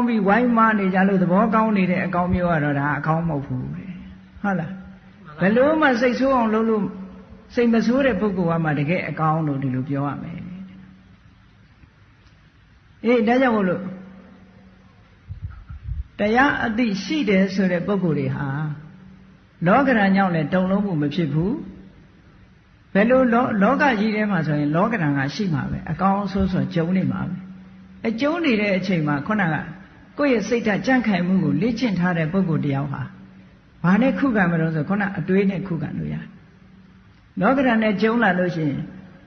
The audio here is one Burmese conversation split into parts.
င်းပြီးဝိုင်းမနေကြလို့သဘောကောင်းနေတဲ့အကောင်းမျိုးကတော့ဒါအကောင်းမဟုတ်ဘူးတဲ့ဟုတ်လားဘယ်လို့မှစိတ်ဆိုးအောင်လုပ်လို့စိတ်မဆိုးတဲ့ပုဂ္ဂိုလ်ကမှတကယ်အကောင်းလို့ဒီလိုပြောရမယ်အေးဒါကြောင့်မို့လို့တရားအသိရှိတယ်ဆိုတဲ့ပုဂ္ဂိုလ်တွေဟာလောကရန်ကြောင့်လည်းတုံလုံးမှုမဖြစ်ဘူးဘယ်လိုလောလောကကြီးထဲမှာဆိုရင်လောကရန်ကရှိမှာပဲအကောင်းဆိုးဆိုကျုံနေမှာပဲအကျုံနေတဲ့အချိန်မှာခုနက ကိုယ့်ရဲ့စိတ်ဓာတ်ကြန့်ခိုင်မှုကိုလေ့ကျင့်ထားတဲ့ပုဂ္ဂိုလ်တယောက်ဟာဘာနဲ့ခုခံမလို့ဆိုခုနအတွေးနဲ့ခုခံလို့ရလောကရန်နဲ့ကျုံလာလို့ရှိရင်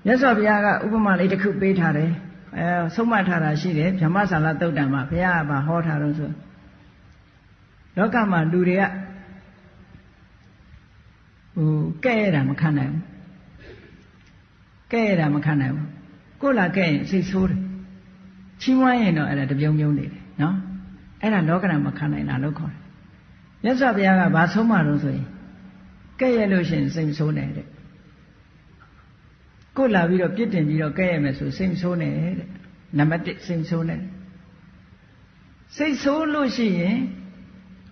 မြတ်စွာဘုရားကဥပမာလေးတစ်ခုပေးထားတယ်အဲဆုံးမထားတာရှိတယ်ဗြဟ္မဆာလသုတ်တံမှာဘုရားကဟောထားတော့ဆိုလောကမှာလူတွေကဟိုကဲ့ရတာမခံနိုင်ဘူးကဲ့ရတာမခံနိုင်ဘူးကိုယ်လာကဲ့ရင်စိတ်ဆိုးတယ်ချီးမွမ်းရင်တော့အဲ့ဒါတပြုံပြုံနေတယ်နော် အဲ့ဒါလောကရန်မခံနိုင်တာလို့ခေါ်တယ်မြတ်စွာဘုရားကဘာဆုံးမလို့ဆိုရင်ကဲ့ရလို့ရှိရင်စိတ်ဆိုးနေတယ်ကိုယ်လာပြီးတော့ပြစ်တင်ပြီးတော့ကဲ့ရမယ်ဆိုစိတ်ဆိုးနေတဲ့နံပါတ်1စိတ်ဆိုးနေစိတ်ဆိုးလို့ရှိရင်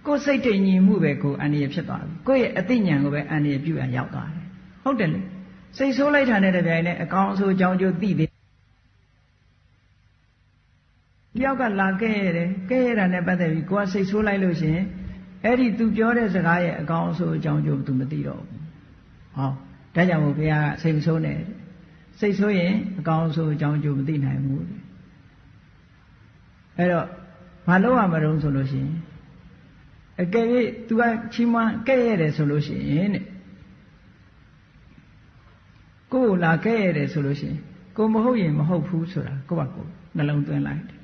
ကိုယ်စိတ်တည်ငြိမ်မှုပဲကိုအန္တရာယ်ဖြစ်သွားပြီကိုယ့်ရဲ့အသိဉာဏ်ကိုပဲအန္တရာယ်ပြုရရောက်သွားတယ်ဟုတ်တယ်လေစိတ်ဆိုးလိုက်တာနဲ့တပြိုင်နက်အကောင်အဆိုးအကြောင်းကျိုးသိသေး တယောက်ကလာခဲ့ရတယ်ခဲ့ရတာနဲ့ပတ်သက်ပြီးကိုကစိတ်ဆိုးလိုက်လို့ရှိရင်အဲ့ဒီသူပြောတဲ့စကားရဲ့အကောင်အဆိုးအကြောင်းကျိုးသူမသိတော့ဘူးဟောဒါကြောင့်မို့ဘုရားကစိတ်မဆိုးနဲ့စိတ်ဆိုးရင်အကောင်အဆိုးအကြောင်းကျိုးမသိနိုင်ဘူးအဲ့တော့မလုပ်ရမလို့ဆိုလို့ရှိရင်အကယ်၍သူကချီးမွမ်းကဲ့ရတယ်ဆိုလို့ရှိရင်တဲ့ကိုယ်လာကဲ့ရတယ်ဆိုလို့ရှိရင်ကိုမဟုတ်ရင်မဟုတ်ဘူးဆိုတာကိုယ့်ဘာကိုနှလုံးသွင်းလိုက်တယ်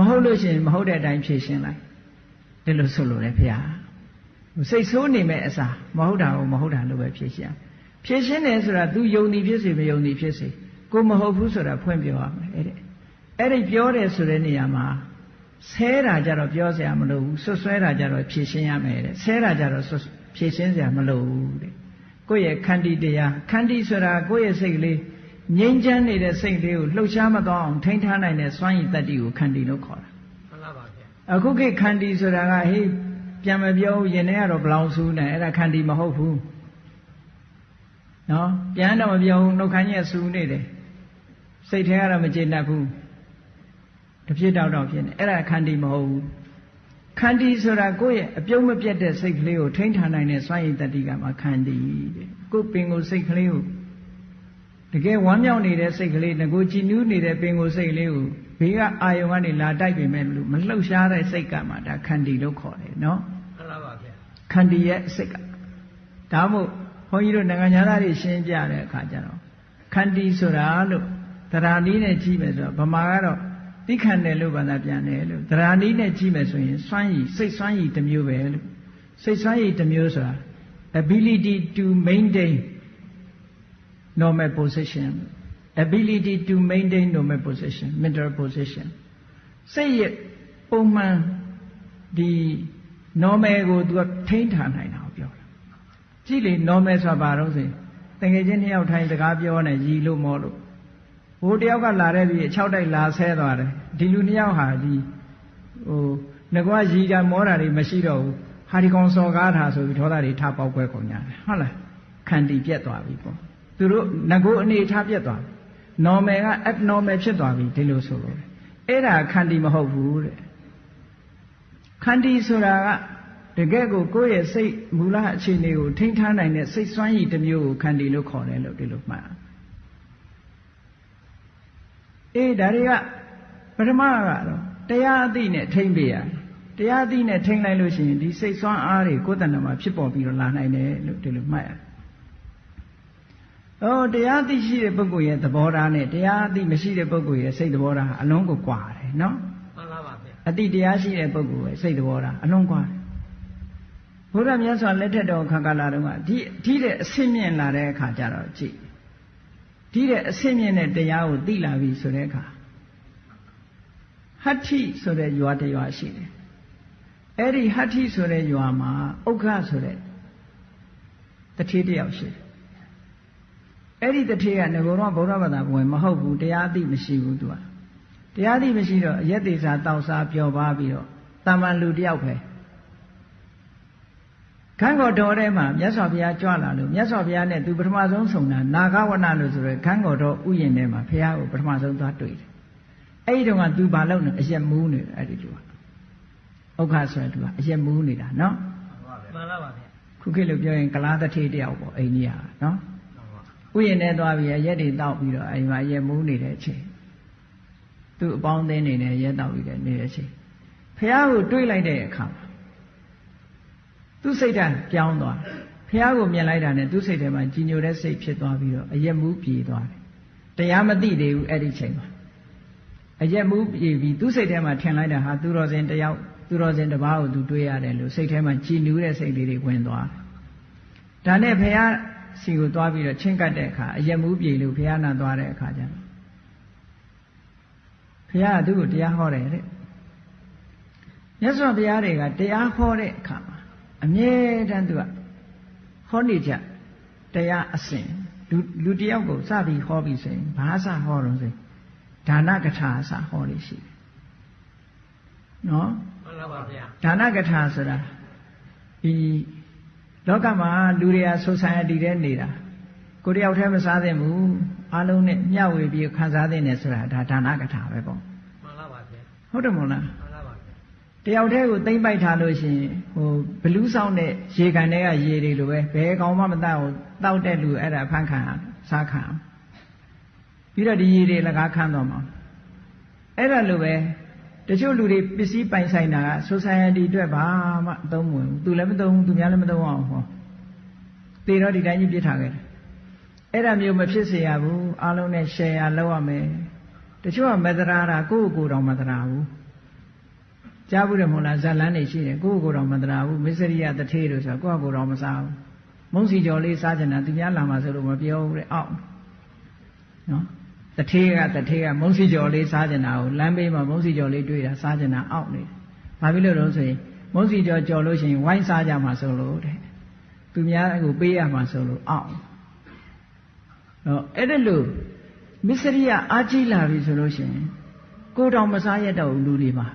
မဟုတ်လို့ရှိရင်မဟုတ်တဲ့အတိုင်းဖြေရှင်းလိုက်ဒီလိုဆိုလို့လေဖေဟာစိတ်ဆိုးနေမဲ့အစားမဟုတ်တာကိုမဟုတ်တာလို့ပဲဖြေရှင်းဖြေရှင်းတယ်ဆိုတာ तू ယုံသည်ဖြစ်စေမယုံသည်ဖြစ်စေကိုမဟုတ်ဘူးဆိုတာဖွင့်ပြောရမယ်အဲ့ဒီအဲ့ဒီပြောတယ်ဆိုတဲ့နေရာမှာဆဲတာကြတော့ပြောစရာမလိုဘူးဆွဆွဲတာကြတော့ဖြည့်ရှင်းရမယ်တဲ့ဆဲတာကြတော့ဖြည့်ရှင်းစရာမလိုဘူးတဲ့ကိုယ့်ရဲ့ခန္တီတရားခန္တီဆိုတာကိုယ့်ရဲ့စိတ်ကလေး ငြိမ်းချမ်းနေတဲ့စိတ်လေးကိုလှုပ်ရှားမသွားအောင်ထိန်းထားနိုင်တဲ့စွမ်းရည်တတ္တိကိုခန္တီလို့ခေါ်တာမှန်ပါပါဗျာအခုခေတ်ခန္တီဆိုတာကဟေးပြန်မပြောဘူးရင်ထဲကတော့ဘလောင်ဆူးနေအဲ့ဒါခန္တီမဟုတ်ဘူးနော်ပြန်တော့မပြောဘူးနှုတ်ခမ်းကြီးဆူနေတယ်စိတ်ထဲကတော့မကျေနပ်ဘူးတဖြစ်တောက်တောက်ဖြစ်နေအဲ့ဒါခန္တီမဟုတ်ဘူးခန္တီဆိုတာကိုယ့်ရဲ့အပြုံးမပြတ်တဲ့စိတ်ကလေးကိုထိန်းထားနိုင်တဲ့စွမ်းရည်တတိကမှခန္တီတဲ့ကိုယ်ပင်ကိုယ်စိတ်ကလေးကို တကယ်ဝမ်းမြောက်နေတဲ့စိတ်ကလေးငကိုကြည်နူးနေတဲ့ပင်ကိုယ်စိတ်လေးကိုဘေးကအာယုံကနေလာတိုက်ပေမဲ့လို့မလှုပ်ရှားတဲ့စိတ်ကမှဒါခန္တီလို့ခေါ်တယ်နော်မှန်ပါပါဗျာခန္တီရဲ့စိတ်ကဒါမို့ဘုန်းကြီးတို့နိုင်ငံသားတွေရှင်းပြတဲ့အခါကျတော့ခန္တီဆိုတာလို့တရားနည်းနဲ့ကြည့်မယ်ဆိုတော့ဗမာကတော့သိခံတယ်လို့ဘာသာပြန်တယ်လို့သရာနည်းနဲ့ကြည့်မယ်ဆိုရင်စွမ်းရည်စိတ်စွမ်းရည်တစ်မျိုးပဲလို့စိတ်စွမ်းရည်တစ်မျိုးဆိုတာ ability to maintain normal position ability to maintain normal position mental position စိတ်ရဲ့ပုံမှန်ဒီ normal ကိုသူကထိန်းထားနိုင်တာကိုပြောတာကြည့်လေ normal ဆိုတာဘာလို့ဆိုရင်တကယ်ချင်းနှစ်ယောက်ထိုင်စကားပြောနေရီလို့မောလို့ဟိုတယောက်ကလာတဲ့ပြီး6တိုက်လာဆဲသွားတယ်ဒီလူနှစ်ယောက်ဟာဒီဟိုငကွာရီတာမောတာတွေမရှိတော့ဘူးဟာဒီကောင်စော်ကားတာဆိုပြီးဒေါသတွေထပေါက်ပွဲကုန်ကြတယ်ဟုတ်လားခန္တီပြက်သွားပြီပေါ့ သူတို့ငကိုအနေထားပြက်သွားပြီ normal က abnormal ဖြစ်သွားပြီဒီလိုဆိုလို့အဲ့ဒါခန္တီမဟုတ်ဘူးတဲ့ခန္တီဆိုတာကတကယ်ကိုကိုယ့်ရဲ့စိတ်မူလအခြေအနေကိုထိန်းထားနိုင်တဲ့စိတ်စွမ်းရည်တစ်မျိုးကိုခန္တီလို့ခေါ်တယ်လို့ဒီလိုမှတ်အေးဒါတွေကပထမကတော့တရားအသိနဲ့ထိမ့်ပေးရတရားအသိနဲ့ထိမ့်လိုက်လို့ရှိရင်ဒီစိတ်ဆွမ်းအားတွေကိုယ်တဏ္ဍာမှာဖြစ်ပေါ်ပြီးတော့လာနိုင်တယ်လို့ဒီလိုမှတ်ရ အော်တရားသိရှိတဲ့ပုဂ္ဂိုလ်ရဲ့သဘောထားနဲ့တရားအသိမရှိတဲ့ပုဂ္ဂိုလ်ရဲ့စိတ်သဘောထားအလုံးကိုကွာတယ်နော်မှန်ပါပါဗျာအသိတရားရှိတဲ့ပုဂ္ဂိုလ်ရဲ့စိတ်သဘောထားအလုံးကွာတယ်ဘုရားမြတ်စွာလက်ထက်တော်ခါကာလတုန်းကဒီဒီတဲ့အဆင့်မြင့်လာတဲ့အခါကျတော့ကြည့်ဒီတဲ့အဆင့်မြင့်တဲ့တရားကိုသိလာပြီဆိုတဲ့အခါဟဋ္ဌိဆိုတဲ့ရွာတရွာရှိတယ်အဲ့ဒီဟဋ္ဌိဆိုတဲ့ရွာမှာဥက္ခဆိုတဲ့တထေးတယောက်ရှိတယ် အဲ့ဒီတထေးကငကောတော့ဗုဒ္ဓဘာသာဝင်မဟုတ်ဘူးတရားအသိမရှိဘူးသူကတရားသိမရှိတော့အရက်သေးစာတောက်စားပျော်ပါပြီးတော့တာမန်လူတယောက်ပဲခန်းတော်တော်ထဲမှာမြတ်စွာဘုရားကြွလာလို့မြတ်စွာဘုရားနဲ့သူပထမဆုံးဆုံတာနာဂဝနလို့ဆိုရယ်ခန်းတော်တော်ဥယျာဉ်ထဲမှာဘုရားကိုပထမဆုံးသွားတွေ့တယ်အဲ့ဒီတော့ကသူဘာလုပ်နေအရက်မူးနေတယ်အဲ့ဒီလူကဥက္ခဆိုရင်သူကအရက်မူးနေတာနော်မှန်လားပါဗျာခုခေတ်လိုပြောရင်ကလားတထေတယောက်ပေါ့အိန္ဒိယနော် ဥယျာဉ်ထဲသွားပြီးရက်တွေတောက်ပြီးတော့အိမ်မှာရက်မူးနေတဲ့အချိန်သူ့အပေါင်းအသင်းနေနဲ့ရက်တောက်ပြီးတဲ့နေတဲ့အချိန်ဖះကိုတွေးလိုက်တဲ့အခါမှာသူ့စိတ်ဓာတ်ပြောင်းသွားဖះကိုမြင်လိုက်တာနဲ့သူ့စိတ်ထဲမှာကြီးညိုတဲ့စိတ်ဖြစ်သွားပြီးတော့အရက်မူးပြေသွားတယ်တရားမသိသေးဘူးအဲ့ဒီချိန်မှာအရက်မူးပြေပြီးသူ့စိတ်ထဲမှာထင်လိုက်တာဟာသူတော်စင်တယောက်သူတော်စင်တစ်ပါးကိုသူတွေးရတယ်လို့စိတ်ထဲမှာကြည်နူးတဲ့စိတ်လေးတွေဝင်သွားတယ်ဒါနဲ့ဖះ စီကိုသွားပြီးတော့ချင်းကပ်တဲ့အခါအရက်မူးပြေလို့ဖះနာသွားတဲ့အခါကျတော့ဖះကသူ့ကိုတရားဟောတယ်တဲ့မြတ်စွာဘုရားတွေကတရားဟောတဲ့အခါမှာအမြဲတမ်းသူကဟောနေကြတရားအစဉ်လူလူတယောက်ကိုစပြီးဟောပြီးဆိုရင်ဘာစဟောတော့ဆိုရင်ဒါနကထာစဟောလို့ရှိတယ်နော်မှန်လားပါဗျာဒါနကထာဆိုတာဒီ လောကမှာလူတွေကဆိုဆိုင်အတီတဲ့နေတာကိုတယောက်တည်းမစားသင့်ဘူးအလုံးနဲ့မျှဝေပြီးခံစားသင့်တယ်ဆိုတာဒါဒါနကထာပဲပေါ့မှန်လားပါဗျာဟုတ်တယ်မို့လားမှန်လားပါဗျာတယောက်တည်းကိုသိမ့်ပိုက်ထားလို့ရှိရင်ဟိုဘလူးဆောင်တဲ့ရေကန်တွေကရေတွေလိုပဲဘယ်ကောင်မှမတတ်ဘူးတောက်တဲ့လူအဲ့ဒါဖန်ခံစားခံပြီးတော့ဒီရေတွေလကားခန်းတော့မှာအဲ့ဒါလိုပဲ တချို့လူတွေပစ္စည်းပိုင်ဆိုင်တာက society အတွက်ဘာမှအသုံးမဝင်ဘူးသူလည်းမသုံးဘူးသူများလည်းမသုံးအောင်ဟောတေတော့ဒီတိုင်းကြီးပြစ်ထားခဲ့တယ်အဲ့ဒါမျိုးမဖြစ်စေရဘူးအားလုံးနဲ့ share လုပ်ရမယ်တချို့ကမတရာတာကိုယ့်ကိုယ်တော်မတရာဘူးကြားဘူးတယ်မဟုတ်လားဇလန်းနေရှိတယ်ကိုယ့်ကိုယ်တော်မတရာဘူးမစ္စရိယတထေးလို့ဆိုတော့ကိုယ့်ကိုယ်တော်မစားဘူးမုံစီကျော်လေးစားကြတာသူများလာမှဆိုလို့မပြောဘူးတဲ့အောက်နော် တထေးကတထေးကမုံစီကျော်လေးစားကြတာကိုလမ်းဘေးမှာမုံစီကျော်လေးတွေ့တာစားကြတာအောက်နေတယ်ဘာဖြစ်လို့လဲဆိုရင်မုံစီကျော်ကြော်လို့ရှိရင်ဝိုင်းစားကြမှာဆိုလို့တဲ့သူများကိုပေးရမှာဆိုလို့အောက်တော့အဲ့ဒါလို့မစ္စရိယအာကြီးလာပြီဆိုလို့ရှိရင်ကိုယ်တော်မစားရတော့ဘူးလူတွေမှာ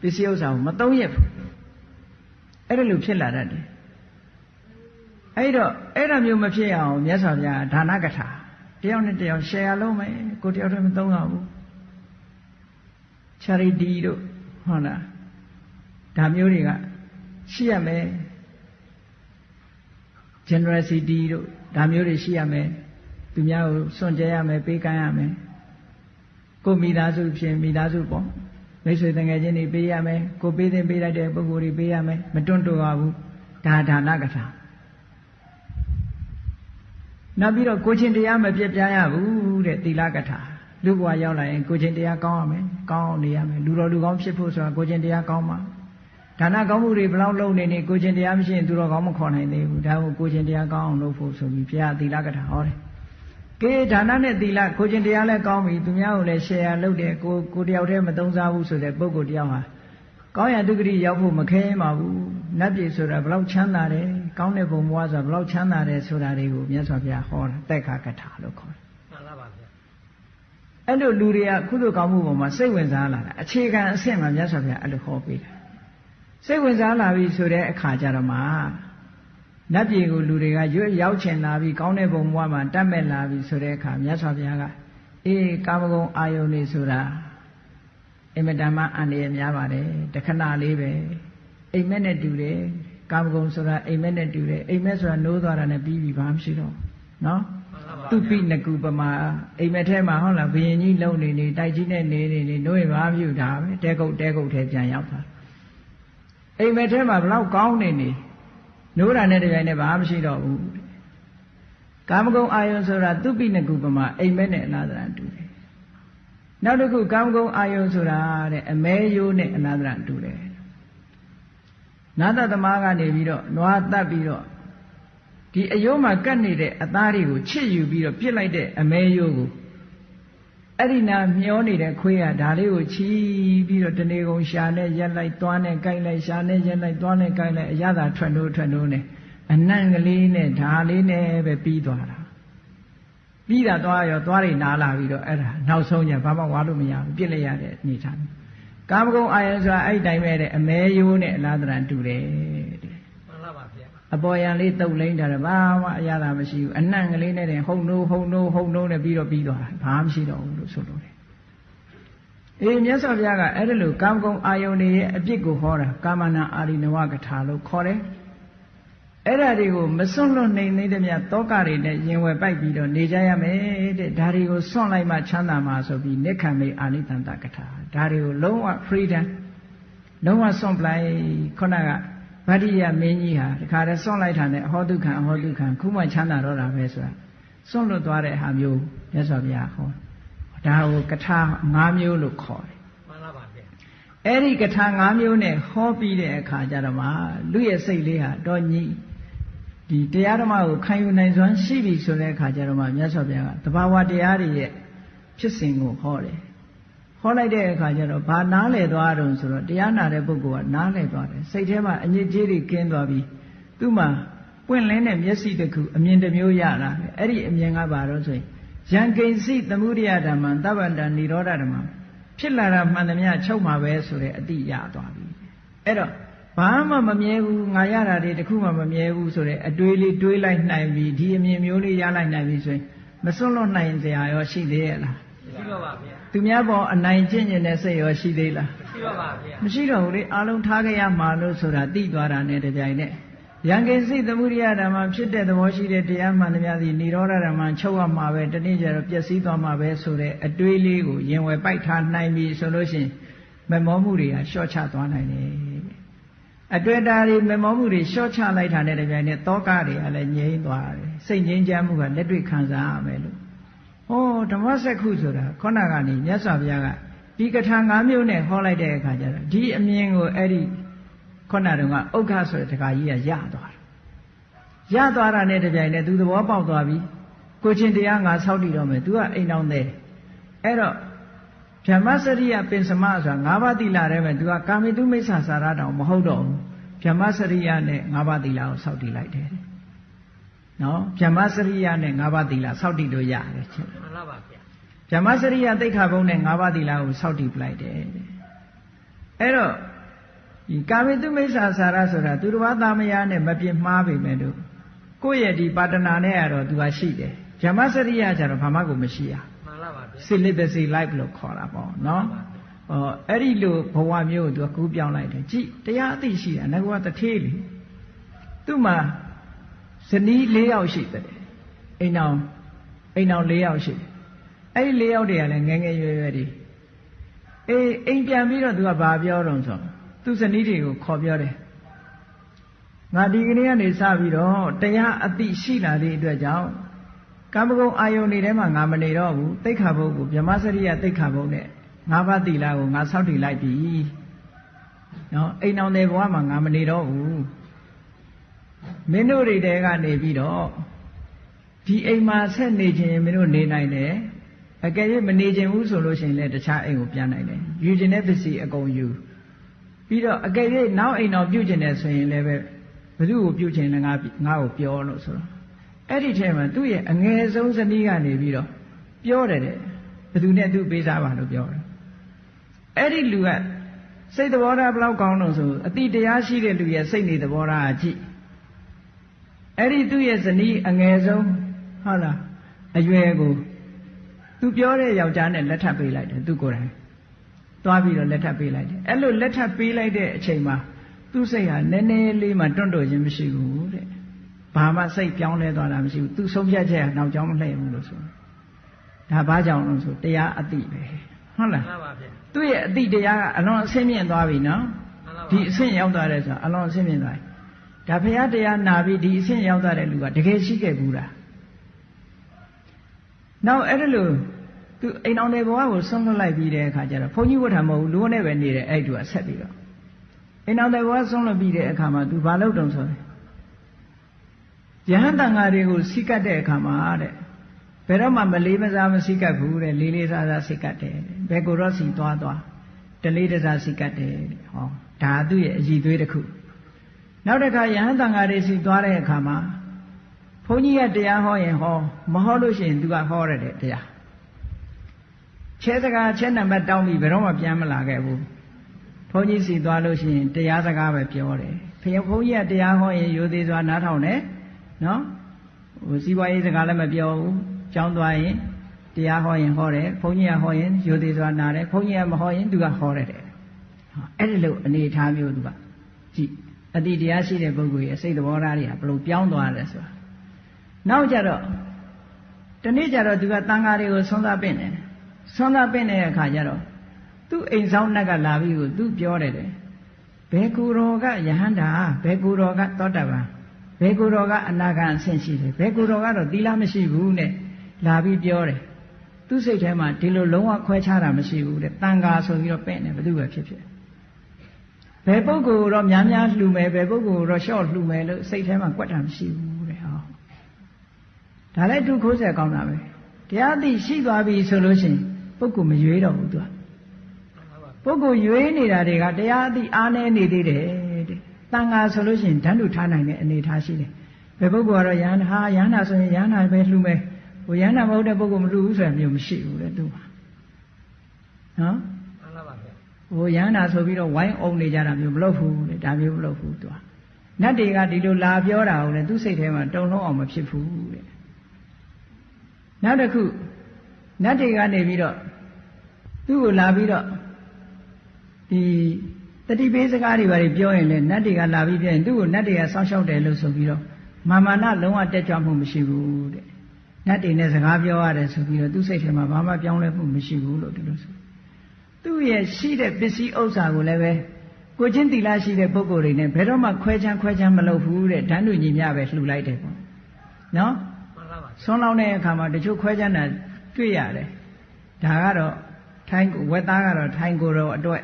ပစ္စည်းဥစ္စာကိုမသုံးရဘူးအဲ့ဒါလို့ဖြစ်လာတတ်တယ်အဲ့တော့အဲ့ဒါမျိုးမဖြစ်အောင်မြတ်စွာဘုရားဒါနကထာ တယောက်နဲ့တယောက် share လုပ်မယ်ကိုတယောက်တည်းမသုံးရဘူး charity တို့ဟုတ်လားဒါမျိုးတွေကရှိရမယ် generosity တို့ဒါမျိုးတွေရှိရမယ်သူများကိုစွန့်ကြဲရမယ်ပေးကမ်းရမယ်ကိုမိသားစုဖြင့်မိသားစုပေါ့မိတ်ဆွေတငယ်ချင်းတွေပေးရမယ်ကိုပေးတဲ့ပေးလိုက်တဲ့ပုဂ္ဂိုလ်တွေပေးရမယ်မတွန့်တွပါဘူးဒါဒါနကထာ နောက်ပြီးတော့ကိုချင်းတရားမပြတ်ပြားရဘူးတဲ့သီလကထာလူဘဝရောက်လာရင်ကိုချင်းတရားကောင်းရမယ်ကောင်းအောင်နေရမယ်လူတော်လူကောင်းဖြစ်ဖို့ဆိုတာကိုချင်းတရားကောင်းမှာဒါနကောင်းမှုတွေဘလောက်လုပ်နေနေကိုချင်းတရားမရှိရင်သူတော်ကောင်းမခေါ်နိုင်သေးဘူးဒါကိုကိုချင်းတရားကောင်းအောင်လုပ်ဖို့ဆိုပြီးဘုရားသီလကထာဟောတယ်ကဲဒါနနဲ့သီလကိုချင်းတရားလည်းကောင်းပြီသူများကိုလည်း share လုပ်တယ်ကိုကိုတယောက်တည်းမသုံးစားဘူးဆိုတဲ့ပုဂ္ဂိုလ်တယောက်ဟာကောင်းရတုဂတိရောက်ဖို့မခဲရင်ပါဘူးနတ်ပြည်ဆိုတာဘလောက်ချမ်းသာတယ် ကောင်းတဲ့ဘုံဘဝဆိုတာဘလောက်ချမ်းသာတယ်ဆိုတာတွေကိုမြတ်စွာဘုရားဟောတာတက်ခါကထာလို့ခေါ်တယ်မှန်လားပါဗျာအဲ့လိုလူတွေကကုသိုလ်ကောင်းမှုပေါ်မှာစိတ်ဝင်စားလာတာအခြေခံအဆင့်မှာမြတ်စွာဘုရားအဲ့လိုဟောပေးတာစိတ်ဝင်စားလာပြီဆိုတဲ့အခါကျတော့မှနတ်ပြည်ကိုလူတွေကရွတ်ရောက်ချင်လာပြီကောင်းတဲ့ဘုံဘဝမှာတတ်မဲ့လာပြီဆိုတဲ့အခါမြတ်စွာဘုရားကအေးကာမဂုဏ်အာယုန်နေဆိုတာအင်မတန်မှအန္တရာယ်များပါတယ်တခဏလေးပဲအိမ်မက်နဲ့တူတယ် ကာမဂုဏ်ဆိုတာအိမ်မက်နဲ့တူတယ်အိမ်မက်ဆိုတာနိုးသွားတာနဲ့ပြီးပြီဘာမှမရှိတော့နော်မှန်လားပါသူပိနကုပမာအိမ်မက်ထဲမှာဟုတ်လားဘယင်ကြီးလုံနေနေတိုက်ကြီးနဲ့နေနေနေနှွေးပါပြုတာပဲတဲကုတ်တဲကုတ်ထဲပြန်ရောက်သွားအိမ်မက်ထဲမှာဘလောက်ကောင်းနေနေနိုးတာနဲ့တပြိုင်တည်းဘာမှမရှိတော့ဘူးကာမဂုဏ်အာယုံဆိုတာသူပိနကုပမာအိမ်မက်နဲ့အလားတရာတူတယ်နောက်တစ်ခုကာမဂုဏ်အာယုံဆိုတာတဲ့အမဲယိုးနဲ့အလားတရာတူတယ် နာသသမားကနေပြီးတော့နွားတတ်ပြီးတော့ဒီအယိုးမှာကတ်နေတဲ့အသားတွေကိုချစ်ယူပြီးတော့ပြစ်လိုက်တဲ့အမဲယိုးကိုအဲ့ဒီနာမျောနေတဲ့ခွေးကဒါလေးကိုချီးပြီးတော့တနေကုန်ရှာနဲ့ရက်လိုက်သွားနဲ့ကြိုက်လိုက်ရှာနဲ့ရက်လိုက်သွားနဲ့ကြိုက်လိုက်အရသာထွက်လို့ထွက်လို့နဲ့အနံ့ကလေးနဲ့ဒါလေးနဲ့ပဲပြီးသွားတာပြီးတာသွားရောသွားတွေနားလာပြီးတော့အဲ့ဒါနောက်ဆုံးညဘာမှဝါလို့မရဘူးပြစ်လိုက်ရတဲ့အနေထား ကာမဂုဏ်အာယုံဆိုတာအဲ့ဒီတိုင်းပဲတဲ့အမဲယိုးနဲ့အလားတရံတူတယ်တဲ့မှန်လားပါဗျာအပေါ်ယံလေးတုပ်လိမ့်တာတော့ဘာမှအရသာမရှိဘူးအနှံ့ကလေးနဲ့တင်ဟုံနိုးဟုံနိုးဟုံနိုးနဲ့ပြီးတော့ပြီးသွားတာဘာမှမရှိတော့ဘူးလို့ဆိုလို့တယ်အေးမြတ်စွာဘုရားကအဲ့ဒါလိုကာမဂုဏ်အာယုန်တွေရဲ့အပြစ်ကိုဟောတာကာမနာအာရိနဝကထာလို့ခေါ်တယ် အဲ့ဒါတွေကိုမစွန့်လွတ်နိုင်သေးတဲ့မြတ်တောကတွေနဲ့ရင်ဝယ်ပိုက်ပြီးတော့နေကြရမယ်တဲ့ဒါတွေကိုစွန့်လိုက်မှချမ်းသာမှာဆိုပြီးနိခံမေအာနိတန္တကထာဒါတွေကိုလုံးဝ freedom လုံးဝစွန့်ပလိုက်ခုနကဗတ္တိယမင်းကြီးဟာတခါတည်းစွန့်လိုက်တာနဲ့အဟောတုခံအဟောတုခံခုမှချမ်းသာတော့တာပဲဆိုတာစွန့်လွတ်သွားတဲ့ဟာမျိုးမြတ်စွာဘုရားဟောဒါကိုကထာ၅မျိုးလို့ခေါ်တယ်မှန်လားပါဗျာအဲ့ဒီကထာ၅မျိုးနဲ့ဟောပြီးတဲ့အခါကျတော့မှလူရဲ့စိတ်လေးဟာတော့ညီ ဒီတရားဓမ္မကိုခံယူနိုင်စွမ်းရှိပြီဆိုတဲ့အခါကျတော့မှမြတ်စွာဘုရားကတဘာဝတရားတွေရဲ့ဖြစ်စဉ်ကိုဟောတယ်ဟောလိုက်တဲ့အခါကျတော့ဘာနားလည်သွားတုံဆိုတော့တရားနာတဲ့ပုဂ္ဂိုလ်ကနားလည်သွားတယ်စိတ်ထဲမှာအညစ်အကြေးတွေကင်းသွားပြီးသူ့မှာပွင့်လင်းတဲ့မျက်စိတစ်ခုအမြင်တစ်မျိုးရလာတယ်အဲ့ဒီအမြင်ကဘာတော့ဆိုရင်ယံကိဉ္စီသမုဒိယဓမ္မံတဗ္ဗန္တနိရောဓဓမ္မံဖြစ်လာတာမှန်သမျှချုပ်မှာပဲဆိုတဲ့အတိရသွားပြီအဲ့တော့ ဘာမှမမြဲဘူးငါရတာတွေတခုမှမမြဲဘူးဆိုတဲ့အတွေးလေးတွေးလိုက်နိုင်ပြီဒီအမြင်မျိုးလေးရလိုက်နိုင်ပြီဆိုရင်မစွန့်လွတ်နိုင်စရာရောရှိသေးရဲ့လားရှိတော့ပါဗျာသူများပေါ်အနိုင်ကျင့်ကျင်တဲ့စိတ်ရောရှိသေးလားရှိတော့ပါဗျာမရှိတော့ဘူးလေအလုံးထားကြရမှာလို့ဆိုတာသိသွားတာနဲ့တပြိုင်နက်ယံကိစိသမုဒိယဓမ္မဖြစ်တဲ့သဘောရှိတဲ့တရားမှန်သမျှသည်និရောဓဓမ္မချုပ်ရမှာပဲတနည်းကျတော့ပျက်စီးသွားမှာပဲဆိုတဲ့အတွေးလေးကိုရင်ဝယ်ပိုက်ထားနိုင်ပြီဆိုလို့ရှိရင်မမောမှုတွေကလျှော့ချသွားနိုင်တယ် အတွေ့အတာတွေမမောမှုတွေလျှော့ချလိုက်တာနဲ့တပြိုင်နက်တောကတွေကလည်းငြိမ်းသွားတယ်စိတ်ငြိမ်းချမ်းမှုကလက်တွေ့ခံစားရမယ်လို့ဟောဓမ္မစက္ခုဆိုတာခေါဏကနေမြတ်စွာဘုရားကဒီကထာ၅မျိုးနဲ့ဟောလိုက်တဲ့အခါကျတော့ဒီအမြင်ကိုအဲ့ဒီခေါဏတုန်းကဥက္ခဆိုတဲ့တခါကြီးကရသွားတယ်ရသွားတာနဲ့တပြိုင်နက်သူသဘောပေါက်သွားပြီကိုချင်းတရားငါဆောက်တည်တော့မယ်သူကအိမ်အောင်သေးအဲ့တော့ ဓမ္မစရိယပင်စမဆိုတာ၅ပါးသီလထဲမှာသူကကာမိတုမိစ္ဆာစာရတောင်မဟုတ်တော့ဘူးဓမ္မစရိယနဲ့၅ပါးသီလကိုဆောက်တည်လိုက်တယ်နော်ဓမ္မစရိယနဲ့၅ပါးသီလဆောက်တည်လို့ရတယ်ချင်းမှန်လားပါဗျာဓမ္မစရိယသိက္ခာပုဒ်နဲ့၅ပါးသီလကိုစောင့်တည်ပလိုက်တယ်တဲ့အဲ့တော့ဒီကာမိတုမိစ္ဆာစာရဆိုတာသူတစ်ပါးသားမယားနဲ့မပြစ်မှားပေမဲ့တို့ကိုယ့်ရဲ့ဒီပါတနာနဲ့ကတော့သူကရှိတယ်ဓမ္မစရိယကျတော့ဘာမှကိုမရှိရမှ န်လားပါဗျာ celibacy life လို့ခေါ်တာပေါ့နော်ဟောအဲ့ဒီလိုဘဝမျိုးကိုသူကကူးပြောင်းလိုက်တယ်ကြည်တရားအသိရှိတာငါကတထေးလေသူ့မှာဇနီး၄ယောက်ရှိတယ်အိမ်အောင်အိမ်အောင်၄ယောက်ရှိတယ်အဲ့ဒီ၄ယောက်တွေကလည်းငယ်ငယ်ရွယ်ရွယ်တွေအေးအိမ်ပြန်ပြီးတော့သူကဘာပြောတော့ဆိုသူဇနီးတွေကိုခေါ်ပြောတယ်ငါဒီကနေ့ကနေစပြီးတော့တရားအသိရှိလာသည့်အတွက်ကြောင့် ကာမဂုဏ်အာယုန်တွေထဲမှာငါမနေတော့ဘူးတိတ်ခါဘုတ်ကိုဗြဟ္မစရိယတိတ်ခါဘုတ်နဲ့ငါးပါးသီလကိုငါစောင့်တည်လိုက်ပြီနော်အိမ်အောင်တဲ့ဘဝမှာငါမနေတော့ဘူးမင်းတို့တွေတဲကနေပြီးတော့ဒီအိမ်မှာဆက်နေခြင်းမင်းတို့နေနိုင်တယ်အကယ်၍မနေခြင်းဘူးဆိုလို့ရှိရင်လည်းတခြားအိမ်ကိုပြန်နိုင်တယ်ယူခြင်းတဲ့ပစ္စည်းအကုန်ယူပြီးတော့အကယ်၍နောက်အိမ်တော်ပြုတ်ခြင်းတယ်ဆိုရင်လည်းပဲဘယ်သူ့ကိုပြုတ်ခြင်းလဲငါငါ့ကိုပြောလို့ဆိုတော့ အဲ့ဒီထဲမှာသူ့ရဲ့အငယ်ဆုံးဇနီးကနေပြီးတော့ပြောတယ်တဲ့ဘယ်သူနဲ့သူပေးစားပါလို့ပြောတယ်အဲ့ဒီလူကစိတ်သဘောထားဘယ်လောက်ကောင်းလို့ဆိုအတိတရားရှိတဲ့လူရဲ့စိတ်နေသဘောထားအကြည့်အဲ့ဒီသူ့ရဲ့ဇနီးအငယ်ဆုံးဟုတ်လားအရွယ်ကိုသူပြောတဲ့ယောက်ျားနဲ့လက်ထပ်ပေးလိုက်တယ်သူကိုယ်တိုင်သွားပြီးတော့လက်ထပ်ပေးလိုက်တယ်အဲ့လိုလက်ထပ်ပေးလိုက်တဲ့အချိန်မှာသူ့စိတ်ဟာနည်းနည်းလေးမှတွန့်တို့ခြင်းမရှိဘူးတဲ့ ဘာမှစိတ်ပြောင်းလဲသွားတာမရှိဘူးသူဆုံးဖြတ်ချက်ကနောက်ကြောင်းမလှည့်ဘူးလို့ဆိုဒါဘာကြောင့်လို့ဆိုတရားအတိပဲဟုတ်လားမှန်လားပါဗျာသူ့ရဲ့အတိတရားကအလွန်အဆင့်မြင့်သွားပြီနော်မှန်လားပါဒီအဆင့်ရောက်သွားတဲ့ဆိုတာအလွန်အဆင့်မြင့်သွားပြီဒါဘုရားတရားနာပြီးဒီအဆင့်ရောက်သွားတဲ့လူကတကယ်ရှိခဲ့ဘူးလားနောက်အဲ့ဒါလို့သူအိမ်အောင်တဲ့ဘဝကိုဆွန့်လွတ်လိုက်ပြီးတဲ့အခါကျတော့ဘုန်းကြီးဝတ်ထားမဟုတ်ဘူးလူနဲ့ပဲနေတယ်အဲ့တူကဆက်ပြီးတော့အိမ်အောင်တဲ့ဘဝဆွန့်လွတ်ပြီးတဲ့အခါမှာသူဘာလုပ်တုံဆိုတ ယ်ယဟန်တန်ဃာတွေကိုစိတ်ကတ်တဲ့အခါမှာတဲ့ဘယ်တော့မှမလေးမစားမစိတ်ကတ်ဘူးတဲ့လေးလေးစားစားစိတ်ကတ်တယ်တဲ့ဘယ်ကိုတော့စီသွားသွားတလေးတစားစိတ်ကတ်တယ်တဲ့ဟောဒါသူ့ရဲ့အည်သွေးတစ်ခုနောက်တစ်ခါယဟန်တန်ဃာတွေစီသွားတဲ့အခါမှာဘုန်းကြီးကတရားဟောရင်ဟောမဟောလို့ရှိရင် तू ကဟောရတယ်တရားချဲစကားချဲနံပါတ်တောင်းပြီးဘယ်တော့မှပြန်မလာခဲ့ဘူးဘုန်းကြီးစီသွားလို့ရှိရင်တရားစကားပဲပြောတယ်ဖခင်ဘုန်းကြီးကတရားဟောရင်ရိုသေစွာနားထောင်တယ် နော်ဟိုစီးပွားရေးစကားလည်းမပြောဘူးကြောင်းသွားရင်တရားဟောရင်ဟောတယ်ဘုန်းကြီးကဟောရင်ရိုသေစွာနားတယ်ဘုန်းကြီးကမဟောရင် तू ကဟောရတယ်အဲ့ဒီလိုအနေထားမျိုး तू ကကြည့်အတိတရားရှိတဲ့ပုဂ္ဂိုလ်ရဲ့စိတ်သဘောထားတွေကဘယ်လိုပြောင်းသွားလဲဆိုတာနောက်ကြတော့တနေ့ကျတော့သူကတန်ဃာတွေကိုဆွမ်းသာပင့်တယ်ဆွမ်းသာပင့်တဲ့အခါကျတော့သူ့အိမ်ဆောင်နှက်ကလာပြီးကိုသူပြောတယ်တယ်ဘယ်ကူတော်ကယဟန္တာဘယ်ကူတော်ကသောတပန် ဘယ်ကူတော်ကအနာဂံအဆင့်ရှိတယ်ဘယ်ကူတော်ကတော့သီလမရှိဘူးနဲ့လာပြီးပြောတယ်သူ့စိတ်ထဲမှာဒီလိုလုံးဝခွဲခြားတာမရှိဘူးတဲ့တန်ဃာဆိုပြီးတော့ပင့်တယ်ဘယ်သူပဲဖြစ်ဖြစ်ဘယ်ပုဂ္ဂိုလ်တော့များများလှူမယ်ဘယ်ပုဂ္ဂိုလ်တော့ရှော့လှူမယ်လို့စိတ်ထဲမှာကွက်တာမရှိဘူးတဲ့ဟောဒါလည်းသူခိုးဆက်ကောင်းတာပဲတရားသိရှိသွားပြီဆိုလို့ရှိရင်ပုဂ္ဂိုလ်မရွေးတော့ဘူးသူကပုဂ္ဂိုလ်ရွေးနေတာတွေကတရားသိအားနည်းနေသေးတယ် တဲ့တန်ဃာဆိုလို့ရှိရင်ဓာတ်လူထားနိုင်တဲ့အနေထားရှိတယ်ဘယ်ပုဂ္ဂိုလ်ကတော့ယန္တာယန္တာဆိုရင်ယန္တာပဲလှူမယ်ဟိုယန္တာမဟုတ်တဲ့ပုဂ္ဂိုလ်မလှူဘူးဆိုရင်မျိုးမရှိဘူးတဲ့သူကနော်မှန်ပါပါဗျာဟိုရဟန္တာဆိုပြီးတော့ဝိုင်းအောင်နေကြတာမျိုးမလုပ်ဘူးတဲ့ဒါမျိုးမလုပ်ဘူးသူကနတ်တွေကဒီလိုလာပြောတာကိုလည်းသူ့စိတ်ထဲမှာတုံလုံးအောင်မဖြစ်ဘူးတဲ့နောက်တစ်ခုနတ်တွေကနေပြီးတော့သူ့ကိုလာပြီးတော့ဒီ တတိပေးစကားတွေဘာတွေပြောရင်လည်းနတ်တွေကလာပြီးပြောရင်သူ့ကိုနတ်တွေကစောင့်ရှောက်တယ်လို့ဆိုပြီးတော့မာမာနလုံးဝတက်ကြွမှုမရှိဘူးတဲ့နတ်တွေနဲ့စကားပြောရတယ်ဆိုပြီးတော့သူ့စိတ်ထဲမှာဘာမှပြောင်းလဲမှုမရှိဘူးလို့ဒီလိုဆိုသူ့ရဲ့ရှိတဲ့ပစ္စည်းဥစ္စာကိုလည်းပဲကိုချင်းတီလာရှိတဲ့ပုံကိုယ်တွေနဲ့ဘယ်တော့မှခွဲချမ်းခွဲချမ်းမလုပ်ဘူးတဲ့ဓာတ်လူညီမျှပဲလှူလိုက်တယ်ပေါ့နော်ဆွန်းလောင်းတဲ့အခါမှာတချို့ခွဲချမ်းတာတွေ့ရတယ်ဒါကတော့ထိုင်းဝက်သားကတော့ထိုင်းကိုတော့အတွက်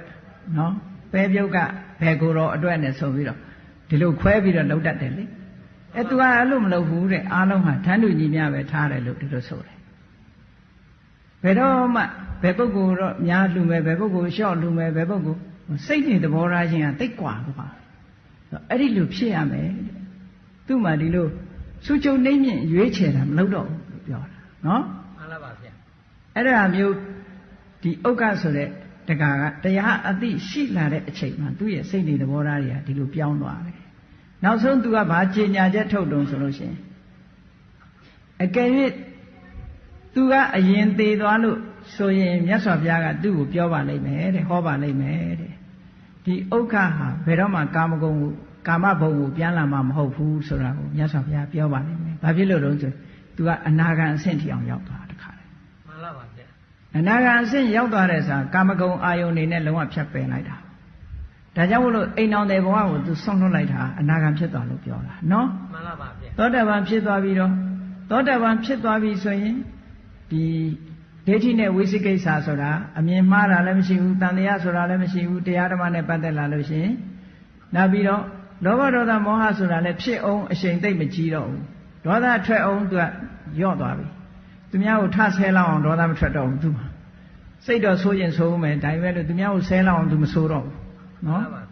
နော် ပဲပြုတ်ကဘယ်ကိုတော့အတွက်နဲ့ဆိုပြီးတော့ဒီလိုခွဲပြီးတော့လှုပ်တတ်တယ်လေအဲသူကအဲ့လိုမလုပ်ဘူးတဲ့အားလုံးဟာဓာတ်လူညီမျှပဲထားတယ်လို့ဒီလိုဆိုတယ်ဘယ်တော့မှဘယ်ပုဂ္ဂိုလ်တော့များလူမယ်ဘယ်ပုဂ္ဂိုလ်လျှော့လူမယ်ဘယ်ပုဂ္ဂိုလ်စိတ်တွေသဘောထားခြင်းကတိတ်กว่าကွာအဲ့ဒီလိုဖြစ်ရမယ်သူ့မှာဒီလိုစုချုပ်နှိမ့်မြင့်ရွေးချယ်တာမလုပ်တော့ဘူးလို့ပြောတာနော်မှန်ပါပါဗျာအဲ့ဒါမျိုးဒီဥက္ကဆိုတဲ့ တကာကတရားအသိရှိလာတဲ့အချိန်မှာသူ့ရဲ့စိတ်တွေသဘောထားတွေကဒီလိုပြောင်းသွားတယ်နောက်ဆုံးသူကဘာကြေညာချက်ထုတ်တုံဆိုလို့ရှိရင်အကယ်၍သူကအရင်သေးသွားလို့ဆိုရင်မြတ်စွာဘုရားကသူ့ကိုပြောပါလိမ့်မယ်တဲ့ဟောပါလိမ့်မယ်တဲ့ဒီဥက္ခဟာဘယ်တော့မှကာမဂုဏ်ကိုကာမဘုံကိုပြန်လာမှာမဟုတ်ဘူးဆိုတာကိုမြတ်စွာဘုရားပြောပါလိမ့်မယ်။ဘာဖြစ်လို့လဲဆိုသူကအနာဂံအဆင့်ထိအောင်ရောက်သွားတခါလေ။မှန်လားပါဗျာ။ အနာဂံအဆင့်ရောက်သွားတဲ့ဆိုကာမဂုဏ်အာယုန်နေနဲ့လုံးဝဖြတ်ပယ်လိုက်တာ။ဒါကြောင့်မလို့အိမ်အောင်တဲ့ဘဝကိုသူဆုံးလွတ်လိုက်တာအနာဂံဖြစ်သွားလို့ပြောတာနော်။မှန်လားပါဗျာ။သောတာပန်ဖြစ်သွားပြီးတော့သောတာပန်ဖြစ်သွားပြီဆိုရင်ဒီဒိဋ္ဌိနဲ့ဝိသိကိစ္စဆိုတာအမြင်မှားတာလည်းမရှိဘူးတန်တရားဆိုတာလည်းမရှိဘူးတရားဓမ္မနဲ့ပတ်သက်လာလို့ရှိရင်နောက်ပြီးတော့လောဘဒေါသမောဟဆိုတာလည်းဖြစ်အောင်အရှိန်သိမ့်မကြီးတော့ဘူးဒေါသထွက်အောင်သူကယော့သွားပြီ သူများကိုထဆဲလောက်အောင်ဒေါသမထွက်တော့ဘူးသူစိတ်တော့ဆိုးရင်ဆိုးမယ်ဒါပေမဲ့လို့သူများကိုဆဲလောက်အောင်သူမဆိုးတော့ဘူးနော်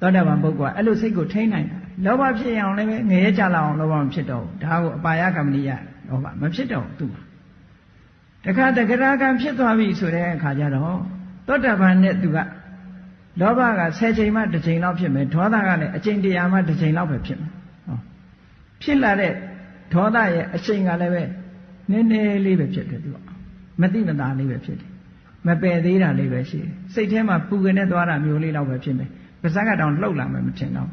သောတာပန်ပုဂ္ဂိုလ်ကအဲ့လိုစိတ်ကိုထိန်းနိုင်တာလောဘဖြစ်အောင်လည်းငရဲကြလောက်အောင်လောဘမဖြစ်တော့ဘူးဒါကိုအပါယကမ္မနိယလောဘမဖြစ်တော့ဘူးသူ့တခါတဂရကံဖြစ်သွားပြီဆိုတဲ့အခါကျတော့သောတာပန်နဲ့သူကလောဘက10ချိန်မှတစ်ချိန်လောက်ဖြစ်မယ်ဒေါသကလည်းအချိန်တရာမှတစ်ချိန်လောက်ပဲဖြစ်မယ်ဟောဖြစ်လာတဲ့ဒေါသရဲ့အချိန်ကလည်းပဲ နည်းနည်းလေးပဲဖြစ်တယ်သူကမတိမတာလေးပဲဖြစ်တယ်မပယ်သေးတာလေးပဲရှိတယ်စိတ်ထဲမှာပူကနေသွားတာမျိုးလေးလောက်ပဲဖြစ်မယ်ပါးစပ်ကတောင်လှုပ်လာမယ်မထင်တော့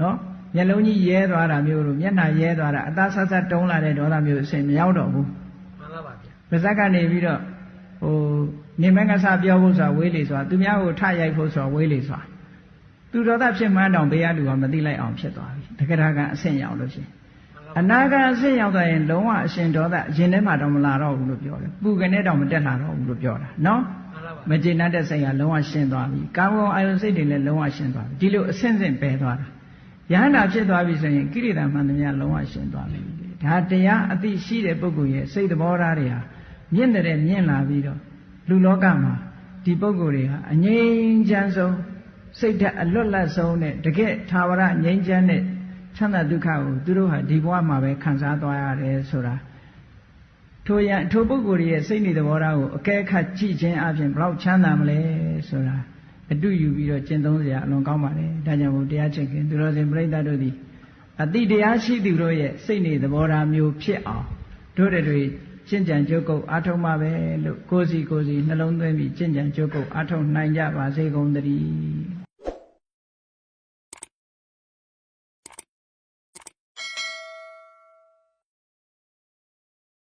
နော်မျက်လုံးကြီးရဲသွားတာမျိုးလို့မျက်နှာရဲသွားတာအသားဆတ်ဆတ်တုံးလာတဲ့ဒေါသမျိုးအစဉ်မရောက်တော့ဘူးပါဇက်ကနေပြီးတော့ဟိုနေမကဆပြောဖို့ဆိုတာဝေးလေဆိုတာသူများကိုထရိုက်ဖို့ဆိုတာဝေးလေဆိုတာသူတော်သားဖြစ်မှန်းတောင်ဘေးကလူကမသိလိုက်အောင်ဖြစ်သွားပြီတက္ကရာကအဆင့်ရောက်လို့ရှိရင် အနာဂတ်အဆင့်ရောက်သွားရင်လုံးဝအရှင်ဒေါသရင်ထဲမှာတော့မလာတော့ဘူးလို့ပြောတယ်ပူကနေတော့မတက်လာတော့ဘူးလို့ပြောတာနော်မကျေနပ်တဲ့စိတ်ကလုံးဝရှင်းသွားပြီကာမဂုဏ်အာယုစိတ်တွေလည်းလုံးဝရှင်းသွားပြီဒီလိုအဆင့်ဆင့်ပယ်သွားတာယဟန္တာဖြစ်သွားပြီဆိုရင်ကိရိတာမှန်သမျှလုံးဝရှင်းသွားပြီဒါတရားအသိရှိတဲ့ပုဂ္ဂိုလ်ရဲ့စိတ်သဘောထားတွေဟာမြင့်တဲ့မြင့်လာပြီးတော့လူလောကမှာဒီပုဂ္ဂိုလ်တွေဟာအငြိမ်းချမ်းဆုံးစိတ်ဓာတ်အလွတ်လတ်ဆုံးနဲ့တကယ်သာဝရငြိမ်းချမ်းတဲ့ ချမ်းသာဒုက္ခကိုသူတို့ဟာဒီဘဝမှာပဲခံစားသွားရတယ်ဆိုတာထိုရထိုပုဂ္ဂိုလ်ရဲ့စိတ်နေသဘောထားကိုအကဲခတ်ကြည့်ခြင်းအပြင်ဘလောက်ချမ်းသာမလဲဆိုတာအတူယူပြီးတော့ကျင့်သုံးစရာအလွန်ကောင်းပါတယ်ဒါကြောင့်မို့တရားချစ်ခင်သူတော်စင်ပြိဿတို့သည်အတိတရားရှိသူတို့ရဲ့စိတ်နေသဘောထားမျိုးဖြစ်အောင်တို့တွေကျင့်ကြံကြုတ်ကုတ်အားထုတ်မှာပဲလို့ကိုယ်စီကိုယ်စီနှလုံးသွင်းပြီးကျင့်ကြံကြုတ်ကုတ်အားထုတ်နိုင်ကြပါစေကုန်သတည်း